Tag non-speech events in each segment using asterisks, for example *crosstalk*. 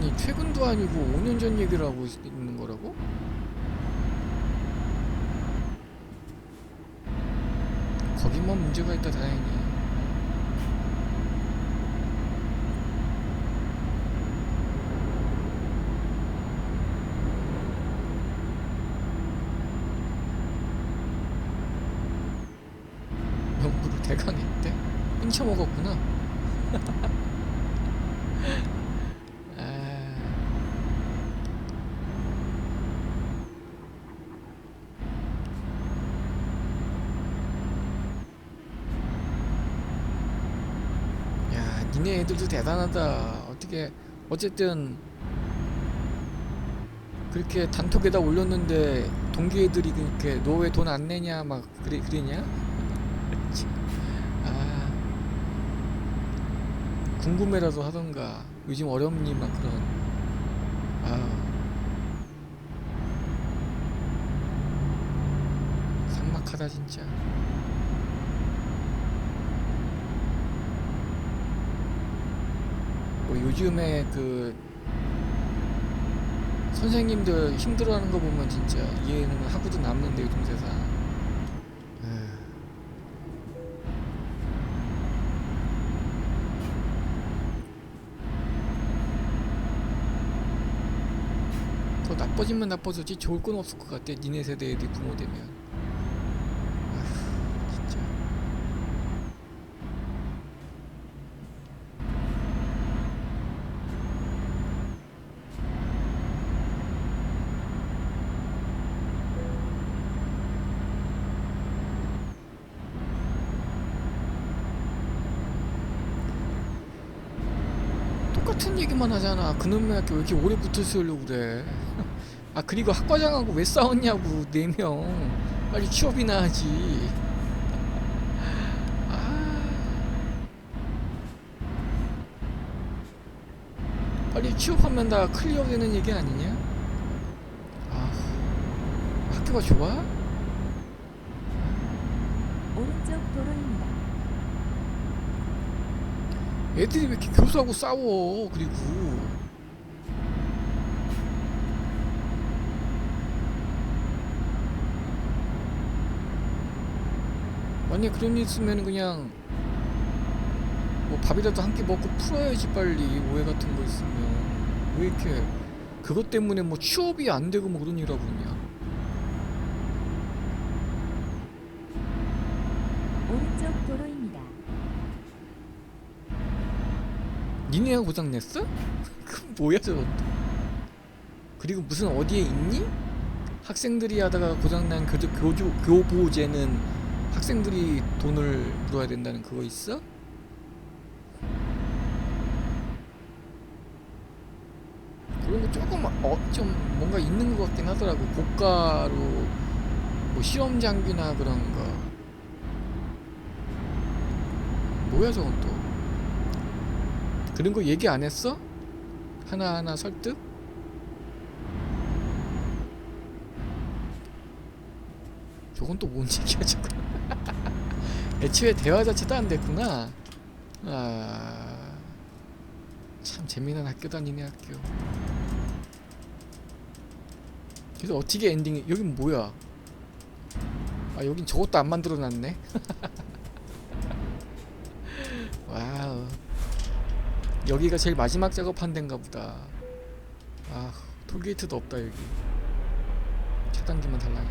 아니 최근도 아니고 5년 전 얘기를 하고 있- 있는 거라고? 거기만 문제가 있다 다행히 연구를 대강했대? 훔쳐먹었구나 아... 야, 니네 애들도 대단하다. 어떻게 어쨌든 그렇게 단톡에다 올렸는데 동기 애들이 그렇게 너 왜 돈 안 내냐 막 그래 그러냐? 참. 아 궁금해라도 하던가 요즘 어렵니 막 그런 아 삭막하다 진짜. 요즘에 그 선생님들 힘들어하는 거 보면 진짜 이해는 하고도 남는데 요즘 세상. 에휴. 더 나빠지면 나빠졌지 좋을 건 없을 것 같아. 니네 세대 애들 부모 되면. 아휴, 진짜. 똑 같은 얘기만 하잖아. 그놈의 학교 왜 이렇게 오래 붙어 있으려고 그래. *laughs* 아 그리고 학과장하고 왜 싸웠냐고 네 명. 빨리 취업이나 하지. 아. 빨리 취업하면 다 클리어 되는 얘기 아니냐? 아 학교가 좋아? 오른쪽 도로입니다. 애들이 왜 이렇게 교수하고 싸워 그리고. 만약 그런 일 있으면 그냥 뭐 밥이라도 한 끼 먹고 풀어야지 빨리 오해 같은 거 있으면. 왜 이렇게 그것 때문에 뭐 취업이 안 되고 뭐 그런 일 하고 있냐 오른쪽 도로입니다. 니네가 고장 냈어? *laughs* 그 뭐야 저거 그리고 무슨 어디에 있니? 학생들이 하다가 고장난 교조, 교조, 교보제는 학생들이 돈을 물어야 된다는 그거 있어? 그런 거 조금 어, 좀 뭔가 있는 것 같긴 하더라고 고가로 뭐 시험 장비나 그런 거 뭐야 저건 또 그런 거 얘기 안 했어? 하나하나 설득? 저건 또 뭔 얘기야 저거 *laughs* 애초에 대화 자체도 안 됐구나. 아... 참 재미난 학교 다니네 학교. 그래서 어떻게 엔딩이 여긴 뭐야? 아 여긴 저것도 안 만들어 놨네. *laughs* 와우 여기가 제일 마지막 작업한 데인가 보다. 아, 톨게이트도 없다 여기. 차단기만 달라있네.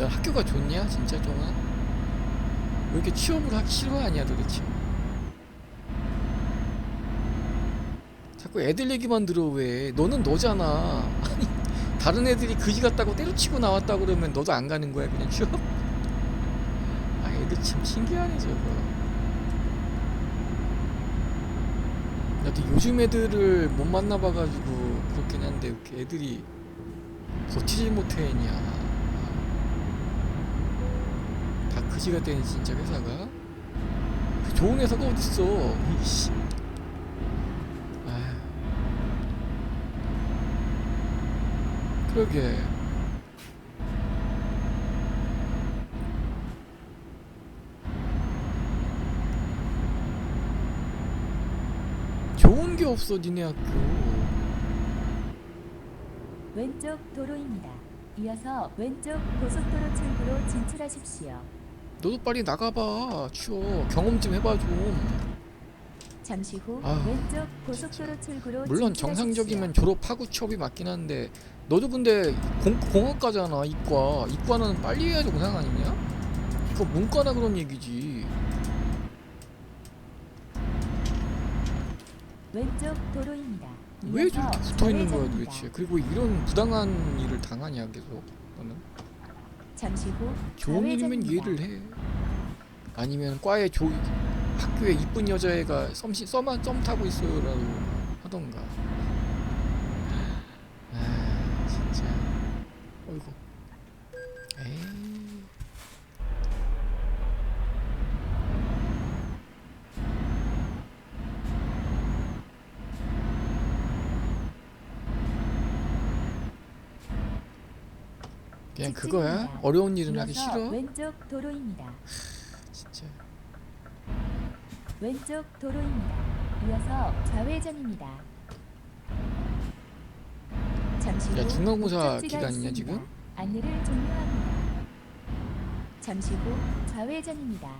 너 학교가 좋냐? 진짜 좋아? 왜 이렇게 취업을 하기 싫어하냐 도대체? 자꾸 애들 얘기만 들어 왜? 너는 너잖아. *laughs* 아니 다른 애들이 그지 같다고 때려치고 나왔다 그러면 너도 안 가는 거야 그냥 취업? 아 애들 참 신기하네 저거. 나도 요즘 애들을 못 만나봐가지고 그렇긴 한데 애들이 버티질 못해냐. 다 그지 같다니 진짜 회사가? 좋은 회사가 어딨어? *laughs* 이씨 그러게. 좋은 게 없어 니네 학교. 왼쪽 도로입니다. 이어서 왼쪽 고속도로 출구로 진출하십시오. 너도 빨리 나가봐. 추워. 경험 좀 해봐 좀. 잠시 후 아, 왼쪽 고속도로 출구로 물론 진출하십시오. 정상적이면 졸업하고 취업이 맞긴 한데 너도 근데 공, 공학과잖아 이과 이과는 빨리 해야 정상 아니냐? 그거 문과나 그런 얘기지 왼쪽 도로입니다. 왜 저렇게 붙어 있는 거야 좌회전입니다. 도대체 그리고 이런 부당한 일을 당하냐 계속 너는 잠시 후 좋은 일이면 좌회전입니다. 이해를 해 아니면 과에 조 학교에 이쁜 여자애가 썸시 썸만 썸 타고 있어요라고 하던가 아 진짜 어이구 에이 그냥 그거야. 어려운 일은 하기 이어서 싫어 왼쪽 도로입니다. 진짜 왼쪽 도로입니다. 이어서 좌회전입니다. 잠시 후 야, 중간고사 목적지가 기간이냐, 있습니다. 지금? 안내를 종료합니다. 잠시 후 좌회전입니다.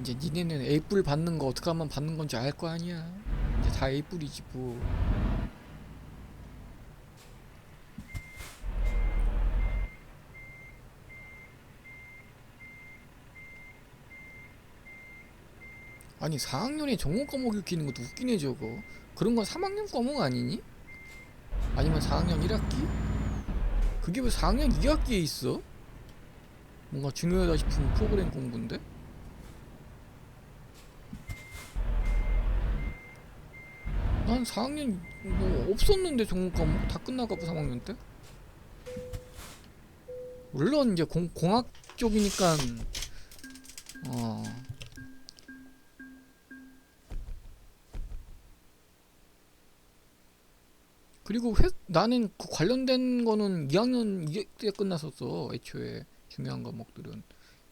이제 니네는 A뿔 받는 거 어떻게 하면 받는 건지 알 거 아니야. 이제 다 A뿔이지 뭐. 아니 4학년에 전공 과목 익히는 것도 웃기네 저거. 그런 건 3학년 과목 아니니? 아니면 4학년 1학기? 그게 왜 4학년 2학기에 있어? 뭔가 중요하다 싶은 프로그램 공부인데? 난 4학년 뭐 없었는데 전공 과목 다 끝나가고 3학년 때? 물론 이제 공, 공학 쪽이니까 어 그리고 회, 나는 그 관련된 거는 2학년 2학 때 끝났었어 애초에. 중요한 과목들은.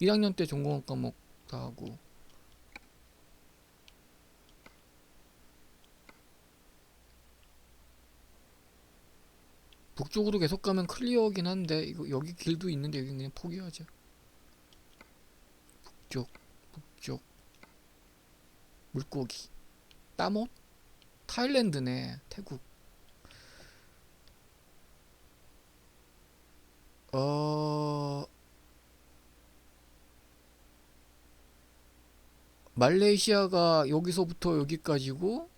1학년 때 전공학 과목 다 하고. 북쪽으로 계속 가면 클리어긴 한데 이거 여기 길도 있는데 여기 그냥 포기하자. 북쪽 북쪽. 물고기. 따못 타일랜드네 태국 어 말레이시아가 여기서부터 여기까지고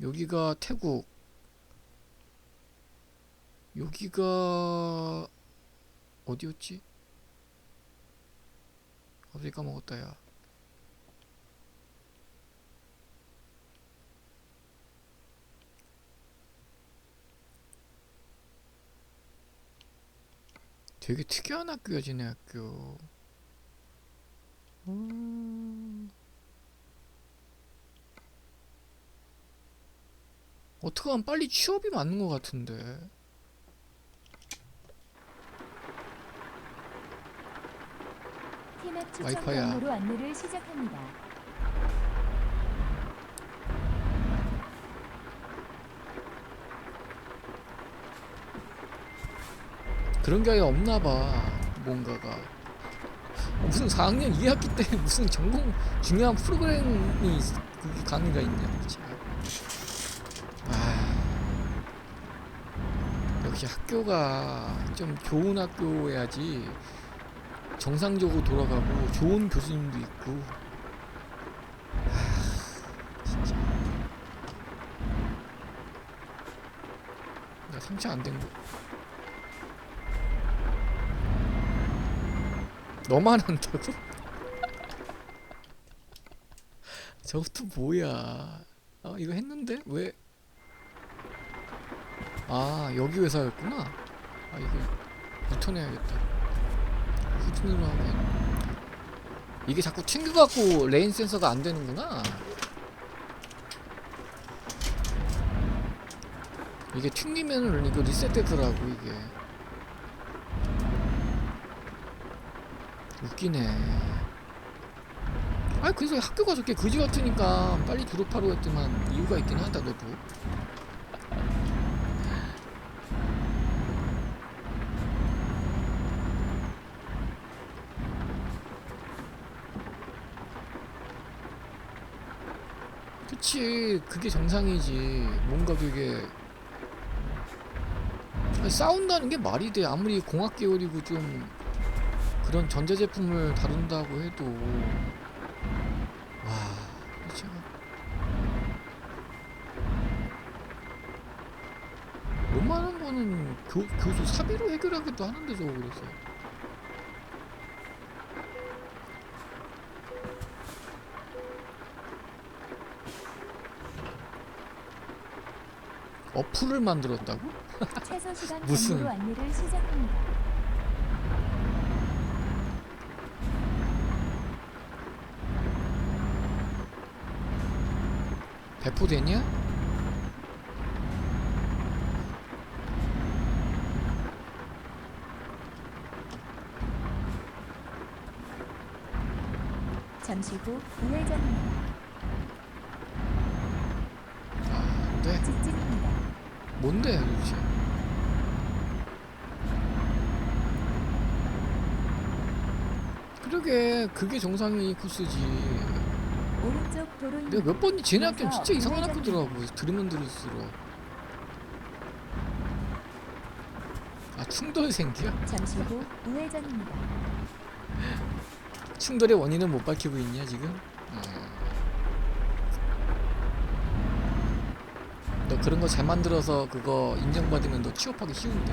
여기가 태국 여기가 어디였지? 갑자기 까먹었다 야 되게 특이한 학교야 지네 학교 음... 어떻게 하면 빨리 취업이 맞는 것 같은데 와이파이야. 안내를 시작합니다. 그런 게 아예 없나 봐. 뭔가가. 어, 무슨 4학년 2학기 때 *laughs* 무슨 전공 중요한 프로그램이 있- 그 강의가 있냐 도대체. 아. 역시 학교가 좀 좋은 학교여야지 정상적으로 돌아가고 좋은 교수님도 있고. 아 진짜. 나 상처 안된 거. 너만 한다고? *laughs* 저것도 뭐야? 아 이거 했는데 왜? 아 여기 회사였구나. 아 이거 리턴해야겠다. 후진으로 하면 이게 자꾸 튕겨갖고 레인 센서가 안 되는구나. 이게 튕기면은 이거 리셋되더라고 이게. 웃기네. 아니 그래서 학교가 저렇게 그지 같으니까 빨리 졸업하러 했지만 이유가 있긴 하다 너도. 그치. 그게 정상이지. 뭔가 그게. 아니, 싸운다는 게 말이 돼. 아무리 공학 계열이고 좀 그런 전자제품을 다룬다고 해도 와 제가 웬만한 거는 교, 교수 사비로 해결하기도 하는데 저거 그래서 어플을 만들었다고? *laughs* 무슨- 안내를 시작합니다. 배포되냐? 잠시 후 우회전입니다. 아, 안 돼. 직진입니다. 뭔데 도대체? 그러게 그게 정상이 코스지. 오른쪽 도로입니다. 내가 몇 번이 쟤네 학교 진짜 이상한. 학교더라고. 들으면 들을수록. 아 충돌생기야? 잠시 후 우회전입니다. *laughs* 충돌의 원인은 못 밝히고 있냐 지금? 어. 너 그런 거 잘 만들어서 그거 인정받으면 너 취업하기 쉬운데.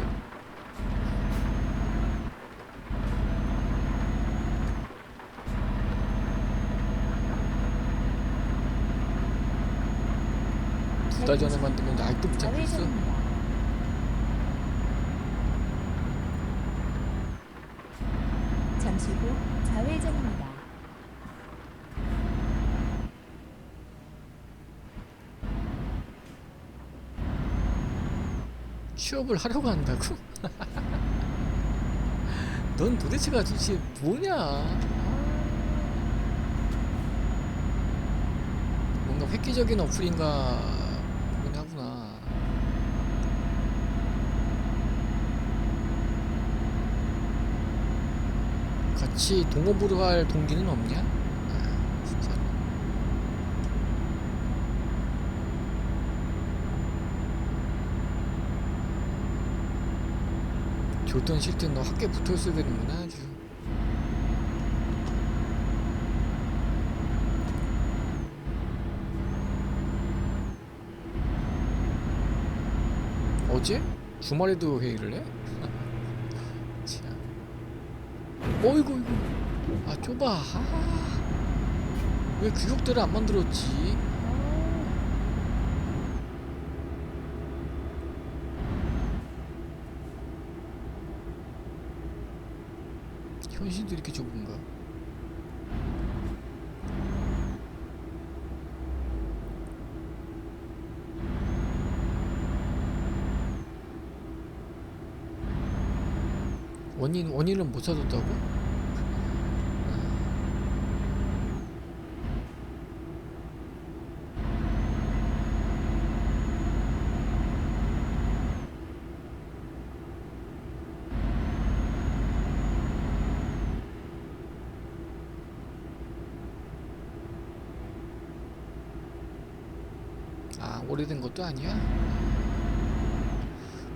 달 전에 만들면 아직도 못 잡혔어? 좌회전입니다. 잠시 후 좌회전입니다. 취업을 하려고 한다고? *laughs* 넌 도대체가 도대체 뭐냐? 뭔가 획기적인 어플인가 보긴 하구나. 같이 동업으로 할 동기는 없냐? 아, 진짜. 좋든 싫든 너 학교에 붙어 있어야 되는구나 아주. 어제? 주말에도 회의를 해? 참. 어이구 이구 아 좁아 아. 왜 규격대를 안 만들었지? 현실도 이렇게 좁은가? 원인 원인은 못 찾았다고? 아 오래된 것도 아니야?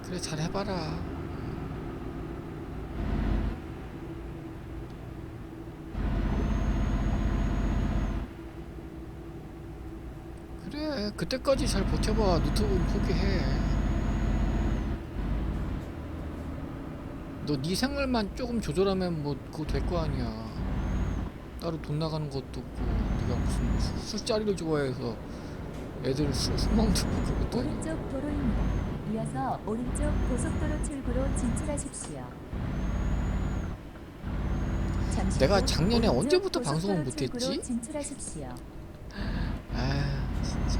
그래 잘 해봐라. 그래 그때까지 잘 버텨봐 노트북 포기해 너 네 생활만 조금 조절하면 뭐 그거 될 거 아니야 따로 돈 나가는 것도 없고 네가 무슨 수- 술자리를 좋아해서 애들 술, 술거 그것도 아니고 오른쪽 도로입니다. 이어서 오른쪽 고속도로 출구로 진출하십시오. 잠시 내가 후 작년에 오른쪽 언제부터 고속도로 방송을 출구로 못했지? 진출하십시오. *laughs* 아 진짜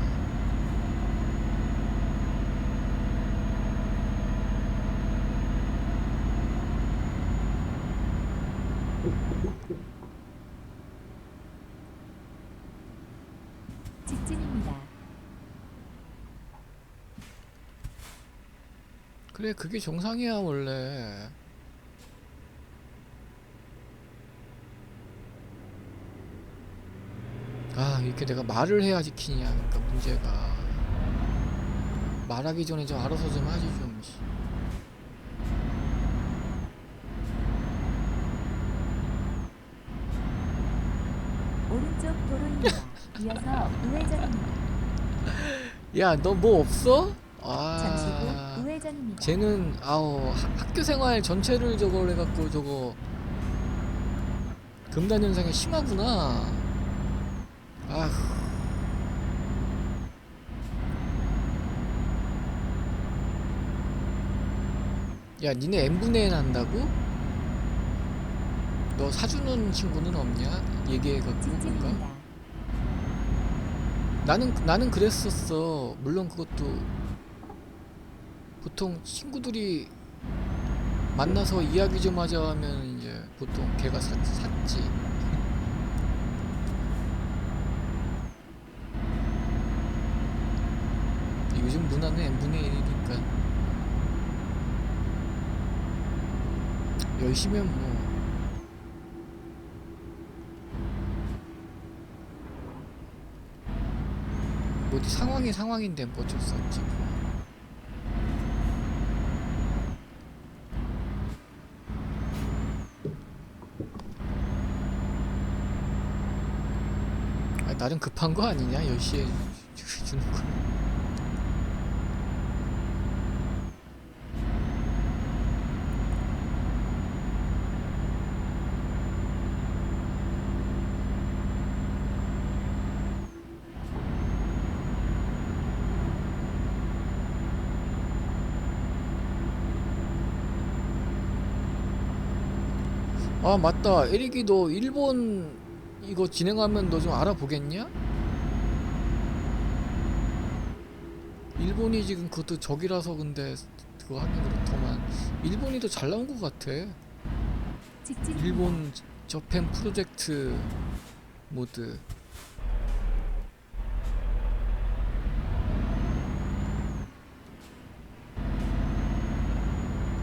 그래 그게 정상이야 원래 아 이렇게 내가 말을 해야 지키냐 그러니까 문제가 말하기 전에 좀 알아서 좀 하지 좀 씨. 오른쪽 도로입니다. 이어서 우회전입니다. *laughs* 야너 뭐 없어? 잠시 후아우 회전입니다. 쟤는 아우 하- 학교 생활 전체를 저걸 해갖고 저거 금단 현상이 심하구나. 아휴. 야, 니네 n분의 n 한다고? 너 사주는 친구는 없냐? 얘기해갖고 뭔가? 직진입니다. 나는 나는 그랬었어. 물론 그것도 보통 친구들이 만나서 이야기 좀 하자 하면 이제 보통 걔가 샀, 샀지. 요즘 문화는 n분의 1이니까 열심히 하면 뭐뭐 어디 상황이 상황인데 뭐 어쩔 수 없지 뭐. 아, 나름 급한 거 아니냐? 10시에 주- 주는 거 아 맞다. 에릭이 너 일본 이거 진행하면 너 좀 알아보겠냐? 일본이 지금 그것도 적이라서 근데 그거 하긴 그렇더만 일본이 더잘 나온 것 같아. 일본 저펜 프로젝트 모드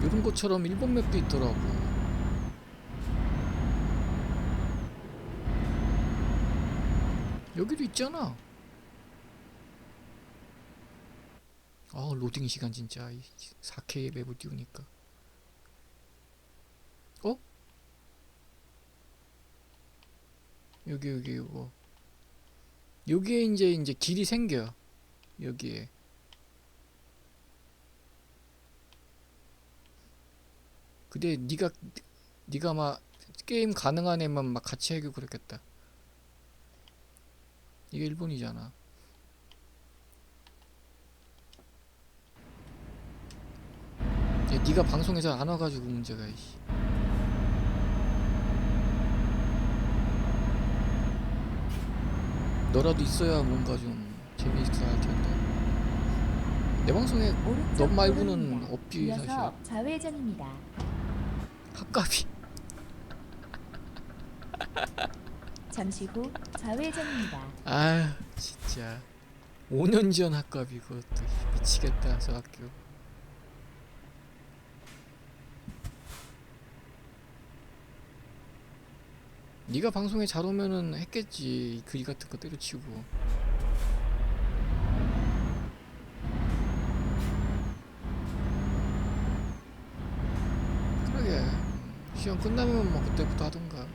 이런 것처럼 일본 맵도 있더라고 여기도 있잖아. 아 로딩 시간 진짜. 4K의 맵을 띄우니까. 어? 여기 여기 이거 여기에 이제 이제 길이 생겨. 여기에. 근데 네가 네가 막 게임 가능한 애만 막 같이 해고 그랬겠다 이게 일본이잖아 야, 네가 방송에서 안 와가지고 문제가 이씨. 너라도 있어야 뭔가 좀 재미있어 할 텐데. 내 방송에 오른쪽 너 말고는 도로입니다. 없지 이어서 사실. 좌회전입니다. 합갑이. 잠시 후 좌회전입니다. 아휴 진짜. 5년 전 합갑이 그것도 미치겠다 저 학교. 네가 방송에 잘 오면은 했겠지 그이 같은 거 때려치고. 그러게 음, 시험 끝나면 뭐 그때부터 하던가.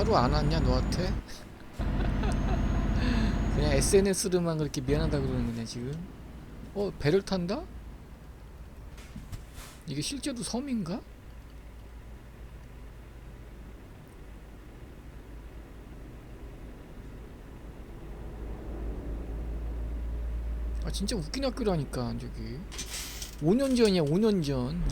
따로 안 왔냐 너한테? 그냥 SNS로만 그렇게 미안하다 그러는 거냐 지금? 어 배를 탄다? 이게 실제로 섬인가? 아 진짜 웃긴 학교라니까 저기 5년 전이야 5년 전